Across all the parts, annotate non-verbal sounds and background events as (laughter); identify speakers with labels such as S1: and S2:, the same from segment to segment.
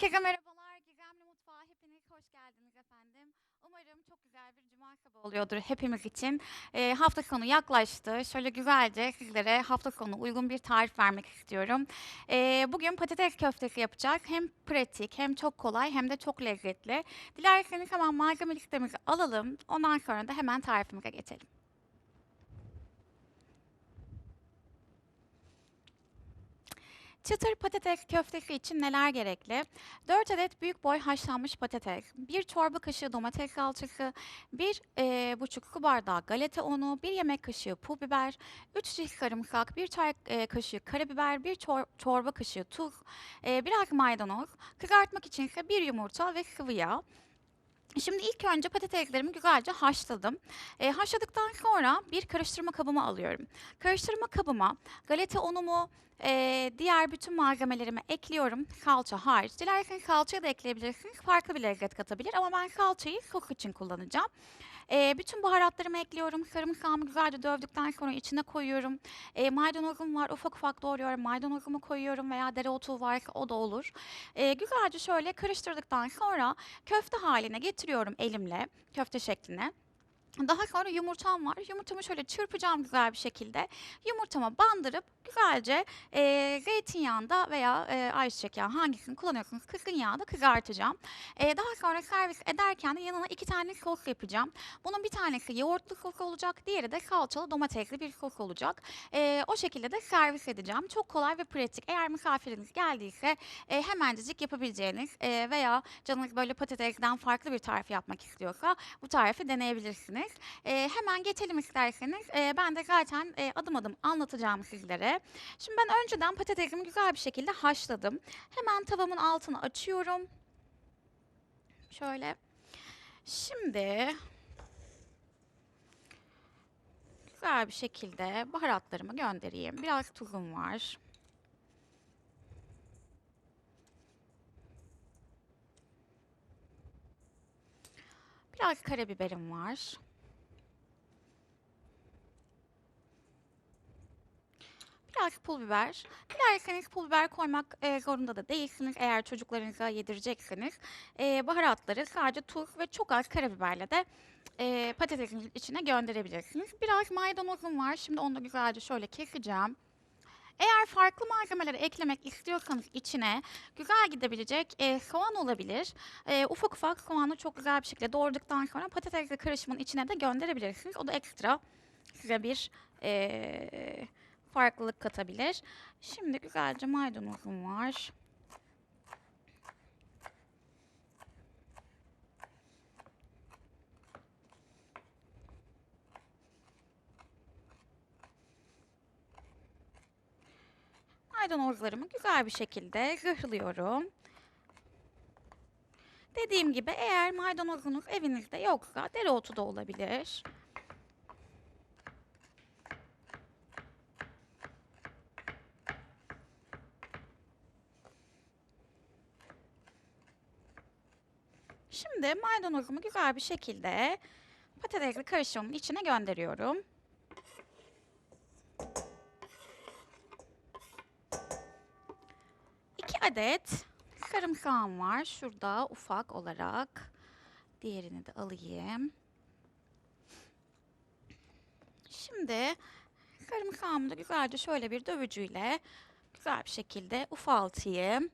S1: Herkese merhabalar. Gizemli Mutfağa hepiniz hoş geldiniz efendim. Umarım çok güzel bir cuma sabahı oluyordur hepimiz için. Ee, hafta sonu yaklaştı. Şöyle güzelce sizlere hafta sonu uygun bir tarif vermek istiyorum. Ee, bugün patates köftesi yapacak. Hem pratik hem çok kolay hem de çok lezzetli. Dilerseniz hemen malzeme listemizi alalım. Ondan sonra da hemen tarifimize geçelim. Çıtır patates köftesi için neler gerekli? 4 adet büyük boy haşlanmış patates, 1 çorba kaşığı domates salçası, 1 buçuk su bardağı galeta unu, 1 yemek kaşığı pul biber, 3 diş sarımsak, 1 çay eee, kaşığı karabiber, 1 çorba kaşığı tuz, eee, biraz maydanoz, kızartmak için ise 1 yumurta ve sıvı yağ. Şimdi ilk önce patateslerimi güzelce haşladım. Eee, haşladıktan sonra bir karıştırma kabıma alıyorum. Karıştırma kabıma galeta unumu, eee, diğer bütün malzemelerimi ekliyorum. Salça hariç. Dilerseniz salçayı da ekleyebilirsiniz. Farklı bir lezzet katabilir ama ben salçayı sos için kullanacağım. Eee, bütün baharatlarımı ekliyorum. Sarımsağımı güzelce dövdükten sonra içine koyuyorum. Eee, maydanozum var. Ufak ufak doğruyorum. Maydanozumu koyuyorum veya dereotu varsa o da olur. Eee, güzelce şöyle karıştırdıktan sonra köfte haline getiriyorum elimle. Köfte şekline. Daha sonra yumurtam var. Yumurtamı şöyle çırpacağım güzel bir şekilde. Yumurtama bandırıp güzelce eee zeytinyağında veya eee ayçiçek yağı hangisini kullanıyorsanız kızgın yağda kızartacağım. Eee, daha sonra servis ederken de yanına iki tane sos yapacağım. Bunun bir tanesi yoğurtlu sos olacak, diğeri de salçalı domatesli bir sos olacak. Eee, o şekilde de servis edeceğim. Çok kolay ve pratik. Eğer misafiriniz geldiyse eee, hemencecik yapabileceğiniz eee, veya canınız böyle patatesden farklı bir tarif yapmak istiyorsa bu tarifi deneyebilirsiniz. Eee, hemen geçelim isterseniz. Eee, ben de zaten eee, adım adım anlatacağım sizlere. Şimdi ben önceden patatesimi güzel bir şekilde haşladım. Hemen tavamın altını açıyorum. Şöyle. Şimdi güzel bir şekilde baharatlarımı göndereyim. Biraz tuzum var. Biraz karabiberim var. Biraz pul biber. Dilerseniz pul biber koymak eee, zorunda da değilsiniz. Eğer çocuklarınıza yedirecekseniz eee, baharatları sadece tuz ve çok az karabiberle de eee patatesin içine gönderebilirsiniz. Biraz maydanozum var. Şimdi onu da güzelce şöyle keseceğim. Eğer farklı malzemeleri eklemek istiyorsanız içine güzel gidebilecek eee, soğan olabilir. Eee, ufak ufak soğanı çok güzel bir şekilde doğradıktan sonra patatesli karışımın içine de gönderebilirsiniz. O da ekstra size bir eee, farklılık katabilir. Şimdi güzelce maydanozum var. Maydanozlarımı güzel bir şekilde zırhlıyorum. Dediğim gibi eğer maydanozunuz evinizde yoksa dereotu da olabilir. Şimdi maydanozumu güzel bir şekilde patatesli karışımın içine gönderiyorum. İki adet sarımsağım var. Şurada ufak olarak. Diğerini de alayım. Şimdi sarımsağımı da güzelce şöyle bir dövücüyle güzel bir şekilde ufaltayım.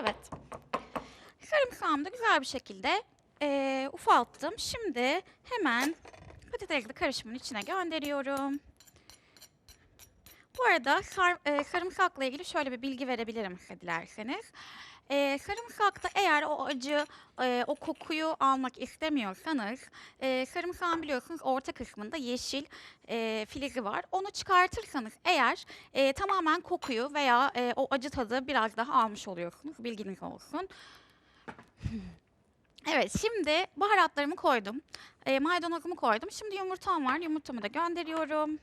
S1: Evet. Sarımsağımı güzel bir şekilde eee, ufalttım. Şimdi hemen patatesli karışımın içine gönderiyorum. Bu arada sar, eee, sarımsakla ilgili şöyle bir bilgi verebilirim size dilerseniz. Eee sarımsakta eğer o acı, eee, o kokuyu almak istemiyorsanız, eee, sarımsağın biliyorsunuz orta kısmında yeşil eee, filizi var. Onu çıkartırsanız eğer eee, tamamen kokuyu veya eee, o acı tadı biraz daha almış oluyorsunuz. Bilginiz olsun. (laughs) Evet, şimdi baharatlarımı koydum. Eee, maydanozumu koydum. Şimdi yumurtam var. Yumurtamı da gönderiyorum.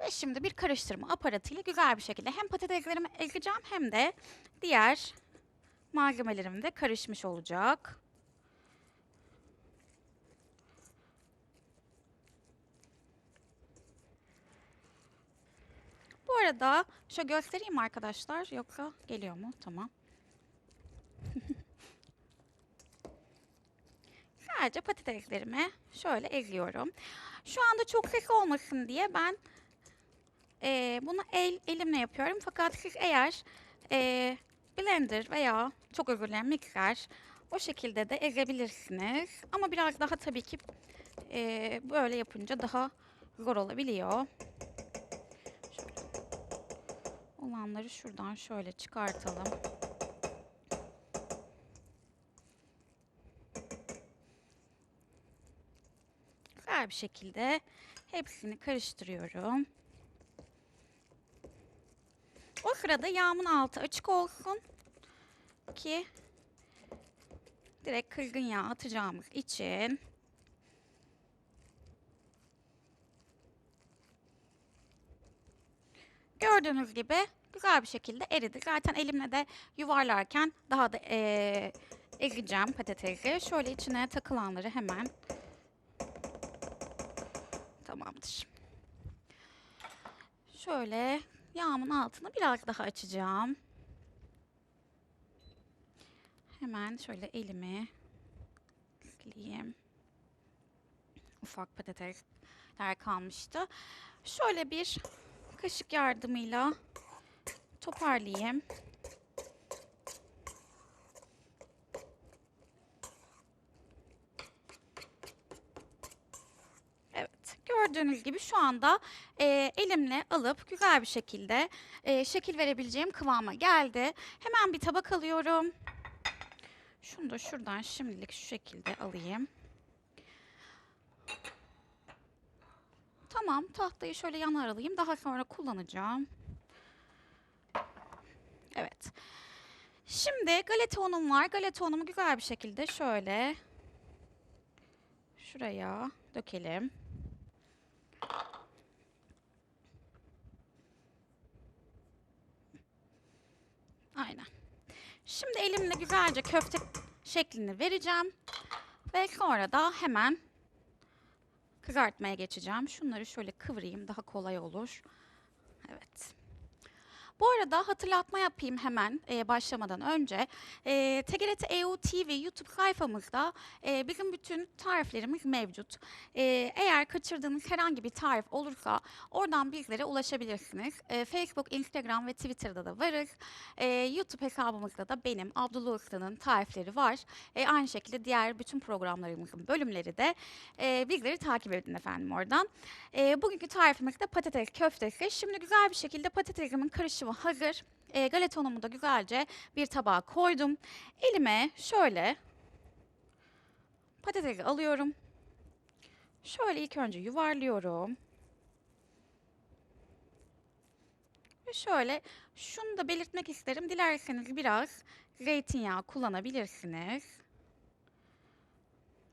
S1: Ve şimdi bir karıştırma aparatıyla güzel bir şekilde hem patateslerimi ekleyeceğim hem de diğer malzemelerim de karışmış olacak. Arada şöyle göstereyim arkadaşlar yoksa geliyor mu? Tamam. (laughs) Sadece patateslerimi şöyle eziyorum. Şu anda çok ses olmasın diye ben eee, bunu el elimle yapıyorum. Fakat siz eğer eee, blender veya çok özür dilerim mikser o şekilde de ezebilirsiniz. Ama biraz daha tabii ki eee, böyle yapınca daha zor olabiliyor. Olanları şuradan şöyle çıkartalım. Güzel bir şekilde hepsini karıştırıyorum. O sırada yağımın altı açık olsun ki direkt kırgın yağ atacağımız için gördüğünüz gibi güzel bir şekilde eridi. Zaten elimle de yuvarlarken daha da eee ezeceğim patatesi. Şöyle içine takılanları hemen Tamamdır. Şöyle yağımın altını biraz daha açacağım. Hemen şöyle elimi ekleyeyim. Ufak patatesler kalmıştı. Şöyle bir kaşık yardımıyla toparlayayım. Gördüğünüz gibi şu anda eee, elimle alıp güzel bir şekilde eee, şekil verebileceğim kıvama geldi. Hemen bir tabak alıyorum. Şunu da şuradan şimdilik şu şekilde alayım. Tamam, tahtayı şöyle yana alayım. Daha sonra kullanacağım. Evet. Şimdi galeta unum var. Galeta unumu güzel bir şekilde şöyle şuraya dökelim. Aynen. Şimdi elimle güzelce köfte şeklini vereceğim. Ve sonra da hemen kızartmaya geçeceğim. Şunları şöyle kıvırayım daha kolay olur. Evet. Bu arada hatırlatma yapayım hemen e, başlamadan önce. E, TGRT EU TV YouTube sayfamızda e, bizim bütün tariflerimiz mevcut. E, eğer kaçırdığınız herhangi bir tarif olursa oradan bizlere ulaşabilirsiniz. E, Facebook, Instagram ve Twitter'da da varız. E, YouTube hesabımızda da benim Abdullah Usta'nın tarifleri var. E, aynı şekilde diğer bütün programlarımızın bölümleri de e, bizleri takip edin efendim oradan. E, bugünkü tarifimiz de patates köftesi. Şimdi güzel bir şekilde patatesimin karışımı hazır. E, galeta unumu da güzelce bir tabağa koydum. Elime şöyle patatesi alıyorum. Şöyle ilk önce yuvarlıyorum. Ve şöyle şunu da belirtmek isterim. Dilerseniz biraz zeytinyağı kullanabilirsiniz.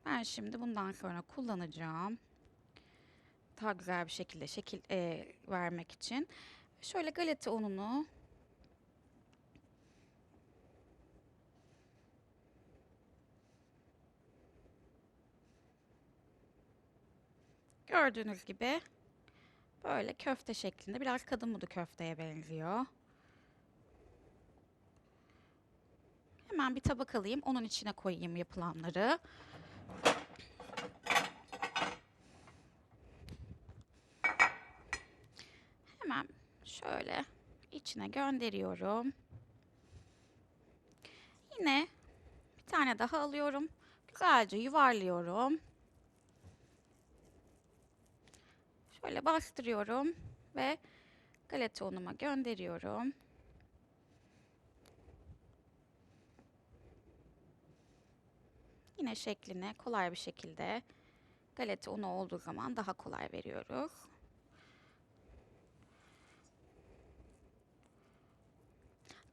S1: Ben şimdi bundan sonra kullanacağım. Daha güzel bir şekilde şekil e, vermek için. Şöyle galeta ununu gördüğünüz gibi böyle köfte şeklinde biraz kadın budu köfteye benziyor. Hemen bir tabak alayım. Onun içine koyayım yapılanları. Hemen şöyle içine gönderiyorum. Yine bir tane daha alıyorum. Güzelce yuvarlıyorum. Şöyle bastırıyorum ve galeta unuma gönderiyorum. Yine şekline kolay bir şekilde galeta unu olduğu zaman daha kolay veriyoruz.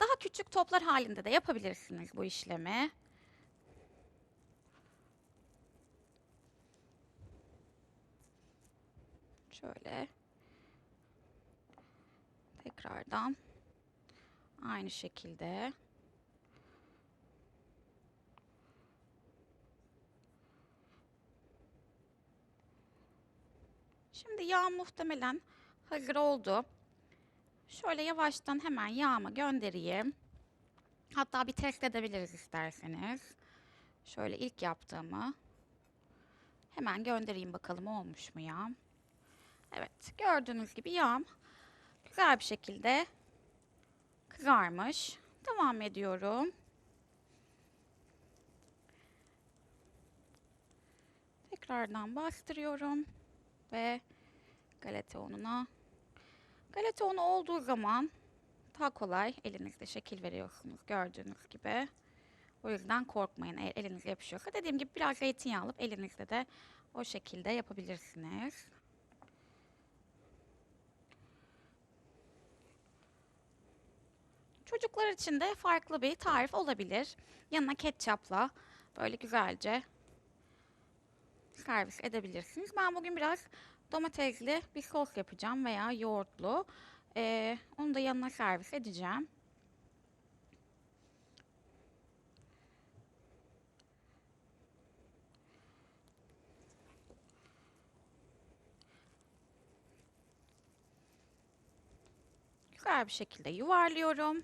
S1: Daha küçük toplar halinde de yapabilirsiniz bu işlemi. Şöyle Tekrardan aynı şekilde Şimdi yağ muhtemelen hazır oldu. Şöyle yavaştan hemen yağımı göndereyim. Hatta bir test edebiliriz isterseniz. Şöyle ilk yaptığımı hemen göndereyim bakalım olmuş mu yağım. Evet gördüğünüz gibi yağım güzel bir şekilde kızarmış. Devam ediyorum. Tekrardan bastırıyorum ve galeta ununa. Galeta unu olduğu zaman daha kolay elinizde şekil veriyorsunuz gördüğünüz gibi. O yüzden korkmayın eğer elinize yapışıyorsa. Dediğim gibi biraz zeytinyağı alıp elinizde de o şekilde yapabilirsiniz. Çocuklar için de farklı bir tarif olabilir. Yanına ketçapla böyle güzelce servis edebilirsiniz. Ben bugün biraz domatesli bir sos yapacağım veya yoğurtlu. Ee, onu da yanına servis edeceğim. Güzel bir şekilde yuvarlıyorum.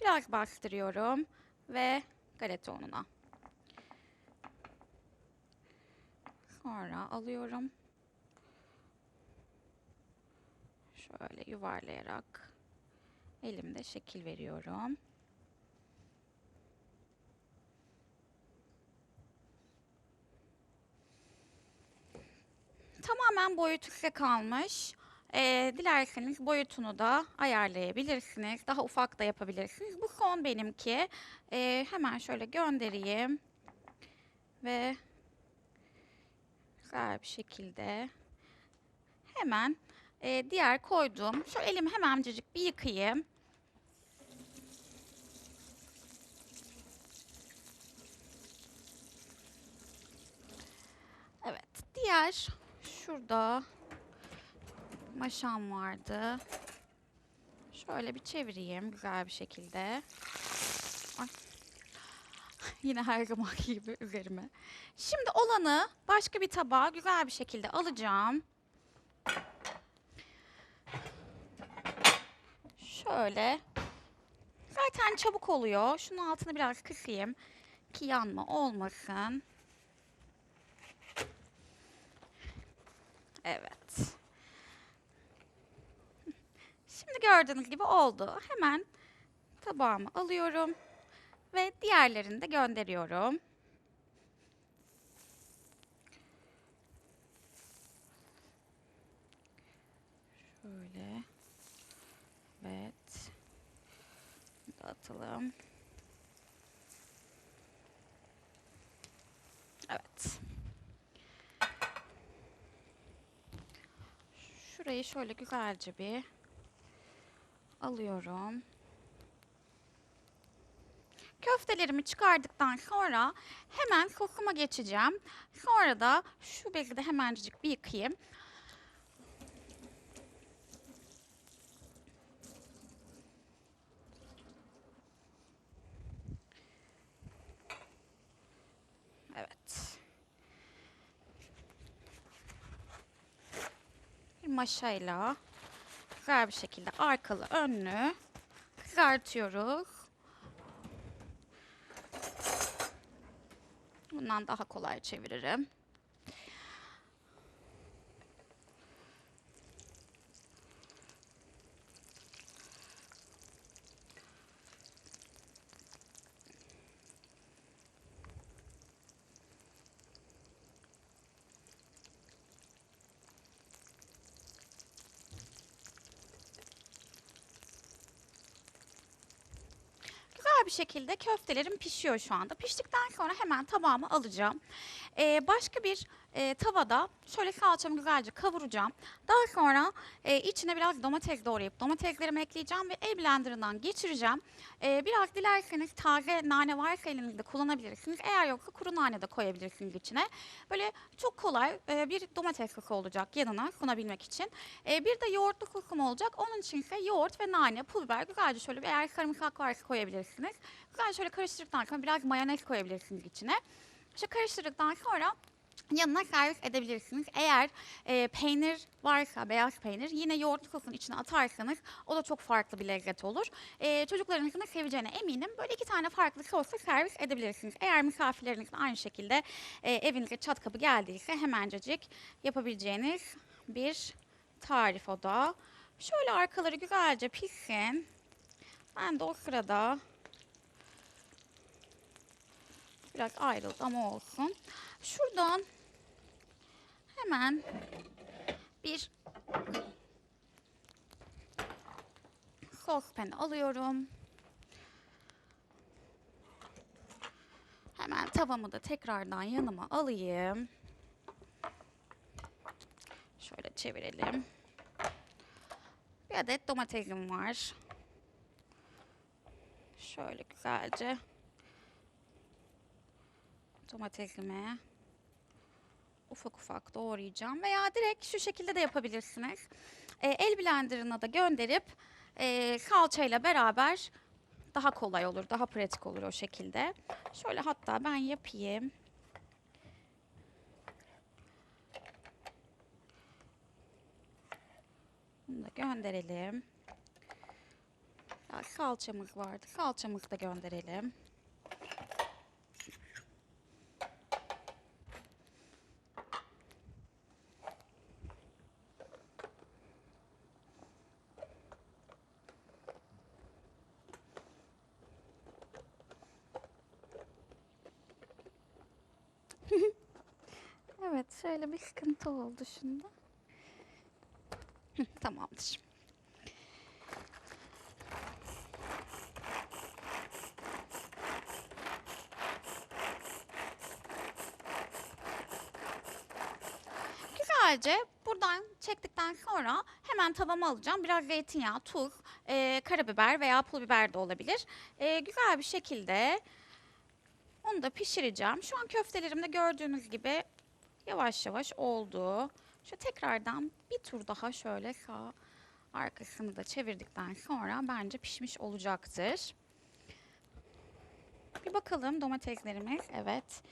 S1: Biraz bastırıyorum ve galeta ununa. Sonra alıyorum. Şöyle yuvarlayarak elimde şekil veriyorum. Tamamen boyutu kalmış. Ee, dilerseniz boyutunu da ayarlayabilirsiniz. Daha ufak da yapabilirsiniz. Bu son benimki. Ee, hemen şöyle göndereyim. Ve güzel bir şekilde hemen e, diğer koyduğum şu elimi hemencecik bir yıkayayım. Evet, diğer şurada maşam vardı. Şöyle bir çevireyim güzel bir şekilde. (laughs) Yine her zamanki (laughs) gibi üzerime. Şimdi olanı başka bir tabağa güzel bir şekilde alacağım. Şöyle. Zaten çabuk oluyor. Şunun altını biraz kısayım ki yanma olmasın. Evet. Şimdi gördüğünüz gibi oldu. Hemen tabağımı alıyorum ve diğerlerini de gönderiyorum. Şöyle. Evet. Dağıtalım. Evet. Şurayı şöyle güzelce bir alıyorum. Köftelerimi çıkardıktan sonra hemen sosuma geçeceğim. Sonra da şu bezi de hemencik bir yıkayayım. Evet. Bir maşayla güzel bir şekilde arkalı önlü kızartıyoruz. Bundan daha kolay çeviririm. Şekilde köftelerim pişiyor şu anda. Piştikten sonra hemen tabağıma alacağım. Ee, başka bir e, tavada şöyle salçamı güzelce kavuracağım. Daha sonra e, içine biraz domates doğrayıp domateslerimi ekleyeceğim ve el blenderından geçireceğim. Ee, biraz dilerseniz taze nane varsa elinizde kullanabilirsiniz. Eğer yoksa kuru nane de koyabilirsiniz içine. Böyle çok kolay e, bir domates sosu olacak yanına sunabilmek için. E, bir de yoğurtlu sosum olacak. Onun için ise yoğurt ve nane, pul biber güzelce şöyle bir eğer sarımsak varsa koyabilirsiniz. Güzel şöyle karıştırdıktan sonra biraz mayonez koyabilirsiniz içine. İşte karıştırdıktan sonra yanına servis edebilirsiniz. Eğer e, peynir varsa, beyaz peynir yine yoğurt sosun içine atarsanız o da çok farklı bir lezzet olur. E, çocuklarınızın da seveceğine eminim. Böyle iki tane farklı sosla servis edebilirsiniz. Eğer misafirleriniz de aynı şekilde e, evinize çat kapı geldiyse hemencecik yapabileceğiniz bir tarif o da. Şöyle arkaları güzelce pişsin. Ben de o sırada biraz ayrıldı ama olsun. Şuradan hemen bir sospen alıyorum. Hemen tavamı da tekrardan yanıma alayım. Şöyle çevirelim. Bir adet domatesim var. Şöyle güzelce domatesimi ufak ufak doğrayacağım veya direkt şu şekilde de yapabilirsiniz. Ee, el blenderına da gönderip e, salçayla beraber daha kolay olur, daha pratik olur o şekilde. Şöyle hatta ben yapayım. Bunu da gönderelim. Ya salçamız vardı. Salçamızı da gönderelim. Evet, şöyle bir sıkıntı oldu şimdi. Tamamdır. Güzelce buradan çektikten sonra hemen tavama alacağım. Biraz zeytinyağı, tuz, e, karabiber veya pul biber de olabilir. E, güzel bir şekilde onu da pişireceğim. Şu an köftelerimde gördüğünüz gibi yavaş yavaş oldu. Şu tekrardan bir tur daha şöyle sağ arkasını da çevirdikten sonra bence pişmiş olacaktır. Bir bakalım domateslerimiz. Evet.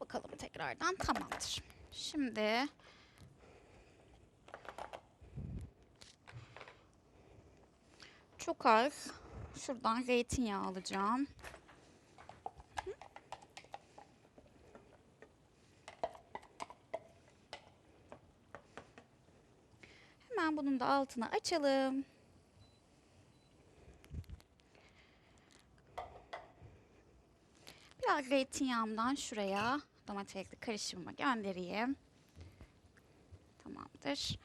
S1: Bakalım tekrardan tamamdır. Şimdi çok az şuradan zeytinyağı alacağım. Hemen bunun da altını açalım. Biraz zeytinyağımdan şuraya domatesli karışımıma göndereyim. Tamamdır.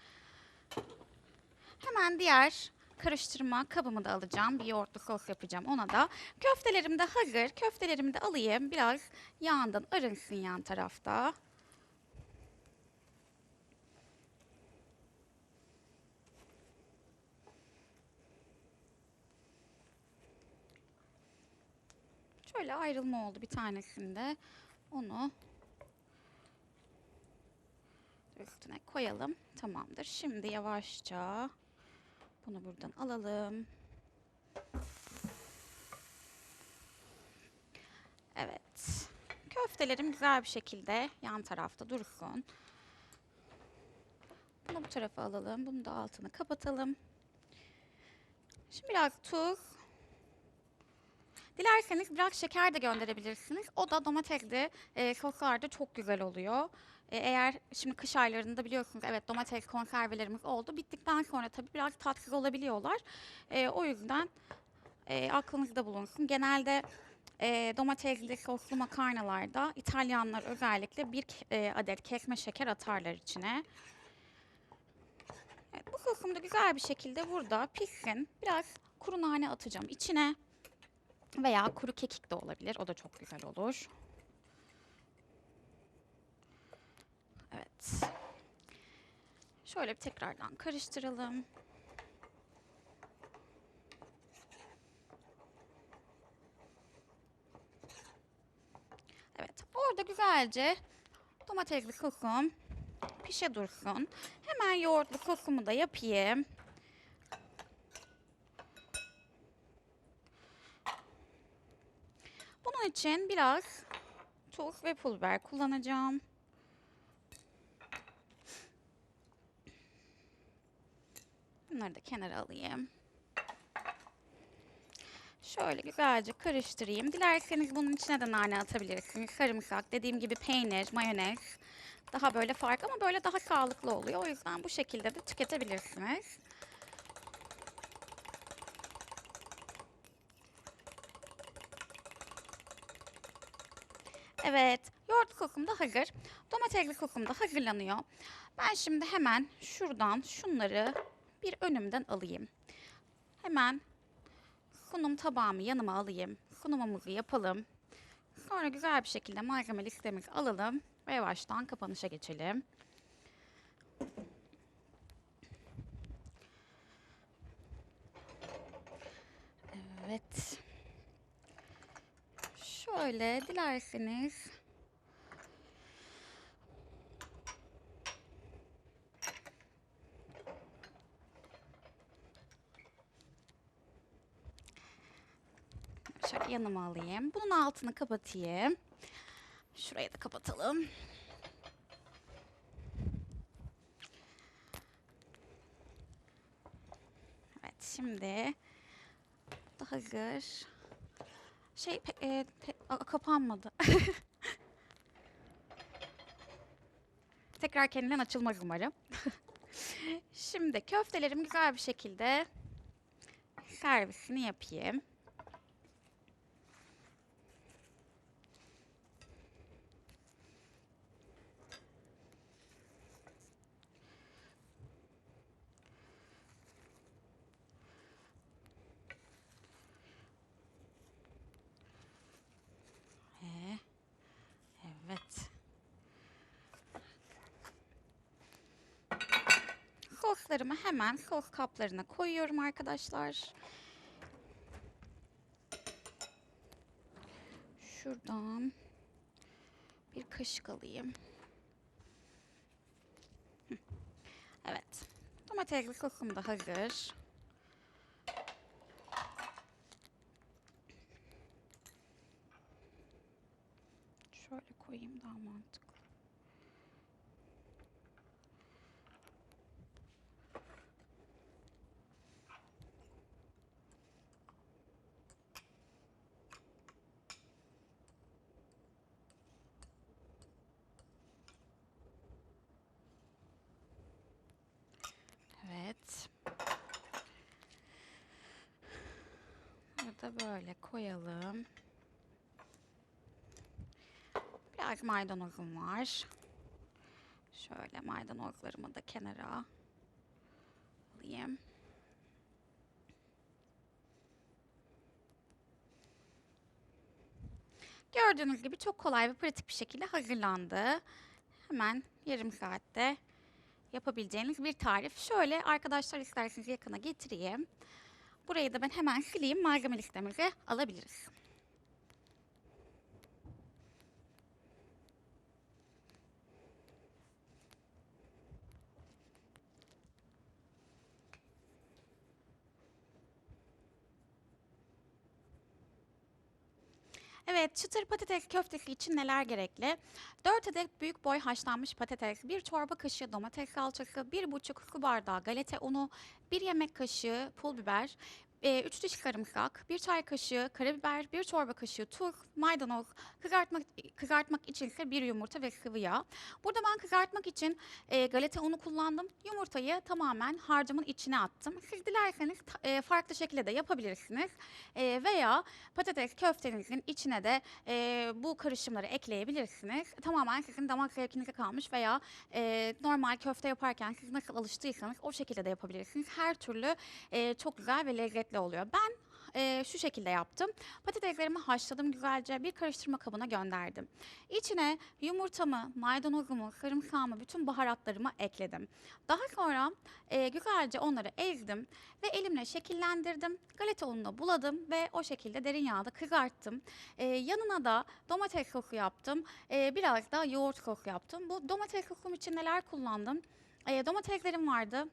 S1: Hemen diğer karıştırma kabımı da alacağım. Bir yoğurtlu sos yapacağım ona da. Köftelerim de hazır. Köftelerimi de alayım. Biraz yağından arınsın yan tarafta. Şöyle ayrılma oldu bir tanesinde. Onu üstüne koyalım. Tamamdır. Şimdi yavaşça bunu buradan alalım. Evet. Köftelerim güzel bir şekilde yan tarafta dursun. Bunu bu tarafa alalım. Bunu da altını kapatalım. Şimdi biraz tuz. Dilerseniz biraz şeker de gönderebilirsiniz. O da domatesli e, soslarda çok güzel oluyor. E, eğer şimdi kış aylarında biliyorsunuz evet domates konservelerimiz oldu. Bittikten sonra tabii biraz tatsız olabiliyorlar. E, o yüzden e, aklınızda bulunsun. Genelde e, domatesli soslu makarnalarda İtalyanlar özellikle bir e, adet kesme şeker atarlar içine. Evet, bu sosum da güzel bir şekilde burada pişsin. Biraz kuru nane atacağım içine. Veya kuru kekik de olabilir. O da çok güzel olur. Evet. Şöyle bir tekrardan karıştıralım. Evet. Orada güzelce domatesli kokum pişe dursun. Hemen yoğurtlu kokumu da yapayım. İçin biraz tuz ve pul biber kullanacağım. Bunları da kenara alayım. Şöyle güzelce karıştırayım. Dilerseniz bunun içine de nane atabilirsiniz. Sarımsak, dediğim gibi peynir, mayonez. Daha böyle fark ama böyle daha sağlıklı oluyor. O yüzden bu şekilde de tüketebilirsiniz. Evet, yoğurt kokum da hazır. Domatesli kokum da hazırlanıyor. Ben şimdi hemen şuradan şunları bir önümden alayım. Hemen sunum tabağımı yanıma alayım. Sunumumuzu yapalım. Sonra güzel bir şekilde malzeme listemizi alalım ve yavaştan kapanışa geçelim. Evet. Şöyle dilerseniz Şöyle yanıma alayım. Bunun altını kapatayım. Şurayı da kapatalım. Evet şimdi hazır. Şey pe- e, pe- a- kapanmadı. (laughs) Tekrar kendinden açılmaz umarım. (laughs) Şimdi köftelerim güzel bir şekilde servisini yapayım. Ve evet. Soslarımı hemen sos kaplarına koyuyorum arkadaşlar. Şuradan bir kaşık alayım. Evet. Domatesli sosum da hazır. Şöyle koyayım daha mantıklı. Evet. Böyle koyalım. Biraz maydanozum var. Şöyle maydanozlarımı da kenara alayım. Gördüğünüz gibi çok kolay ve pratik bir şekilde hazırlandı. Hemen yarım saatte yapabileceğiniz bir tarif. Şöyle arkadaşlar isterseniz yakına getireyim. Burayı da ben hemen sileyim. Malzeme listemizi alabiliriz. Evet, çıtır patates köftesi için neler gerekli? 4 adet büyük boy haşlanmış patates, 1 çorba kaşığı domates salçası, 1,5 su bardağı galeta unu, 1 yemek kaşığı pul biber, 3 diş sarımsak, 1 çay kaşığı karabiber, 1 çorba kaşığı tuz, maydanoz, kızartmak, kızartmak için ise 1 yumurta ve sıvı yağ. Burada ben kızartmak için e, galeta unu kullandım. Yumurtayı tamamen harcımın içine attım. Siz dilerseniz e, farklı şekilde de yapabilirsiniz. E, veya patates köftenizin içine de e, bu karışımları ekleyebilirsiniz. Tamamen sizin damak zevkinize kalmış veya e, normal köfte yaparken siz nasıl alıştıysanız o şekilde de yapabilirsiniz. Her türlü e, çok güzel ve lezzetli lezzetli oluyor. Ben e, şu şekilde yaptım. Patateslerimi haşladım güzelce bir karıştırma kabına gönderdim. İçine yumurtamı, maydanozumu, sarımsağımı, bütün baharatlarımı ekledim. Daha sonra e, güzelce onları ezdim ve elimle şekillendirdim. Galeta ununa buladım ve o şekilde derin yağda kızarttım. E, yanına da domates sosu yaptım. E, biraz da yoğurt sosu yaptım. Bu domates sosum için neler kullandım? E, domateslerim vardı.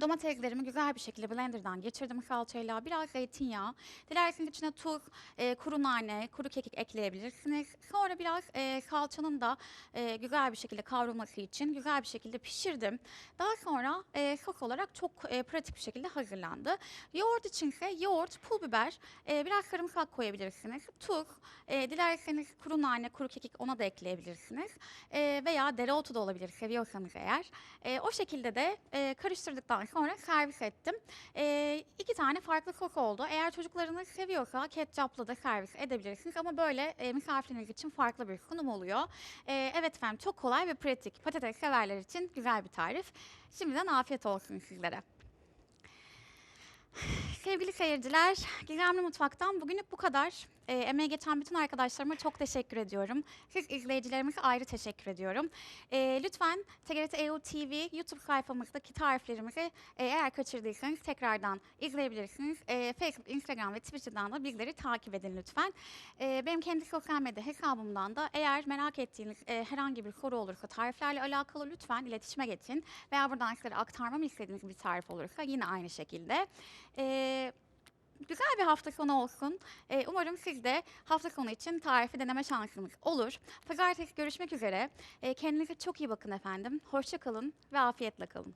S1: Domateslerimi güzel bir şekilde blenderdan geçirdim salçayla. Biraz zeytinyağı. Dilerseniz içine tuz, e, kuru nane, kuru kekik ekleyebilirsiniz. Sonra biraz e, salçanın da e, güzel bir şekilde kavrulması için güzel bir şekilde pişirdim. Daha sonra e, sos olarak çok e, pratik bir şekilde hazırlandı. Yoğurt içinse yoğurt, pul biber, e, biraz sarımsak koyabilirsiniz. Tuz, e, dilerseniz kuru nane, kuru kekik ona da ekleyebilirsiniz. E, veya dereotu da olabilir seviyorsanız eğer. E, o şekilde de e, karıştırdıktan sonra servis ettim. E, iki tane farklı sos oldu. Eğer çocuklarınız seviyorsa ketçaplı da servis edebilirsiniz. Ama böyle e, misafiriniz için farklı bir sunum oluyor. E, evet efendim çok kolay ve pratik. Patates severler için güzel bir tarif. Şimdiden afiyet olsun sizlere. Sevgili seyirciler, Gizemli Mutfak'tan bugünlük bu kadar. Ee, emeği geçen bütün arkadaşlarıma çok teşekkür ediyorum. Siz izleyicilerimize ayrı teşekkür ediyorum. Ee, lütfen TGRT EU TV YouTube sayfamızdaki tariflerimizi e, eğer kaçırdıysanız tekrardan izleyebilirsiniz. Ee, Facebook, Instagram ve Twitter'dan da bizleri takip edin lütfen. Ee, benim kendi sosyal medya hesabımdan da eğer merak ettiğiniz e, herhangi bir soru olursa tariflerle alakalı lütfen iletişime geçin. Veya buradan sizlere aktarmamı istediğiniz bir tarif olursa yine aynı şekilde. Ee, güzel bir hafta sonu olsun. Ee, umarım siz de hafta sonu için tarifi deneme şansınız olur. Pazartesi görüşmek üzere. Ee, kendinize çok iyi bakın efendim. Hoşça kalın ve afiyetle kalın.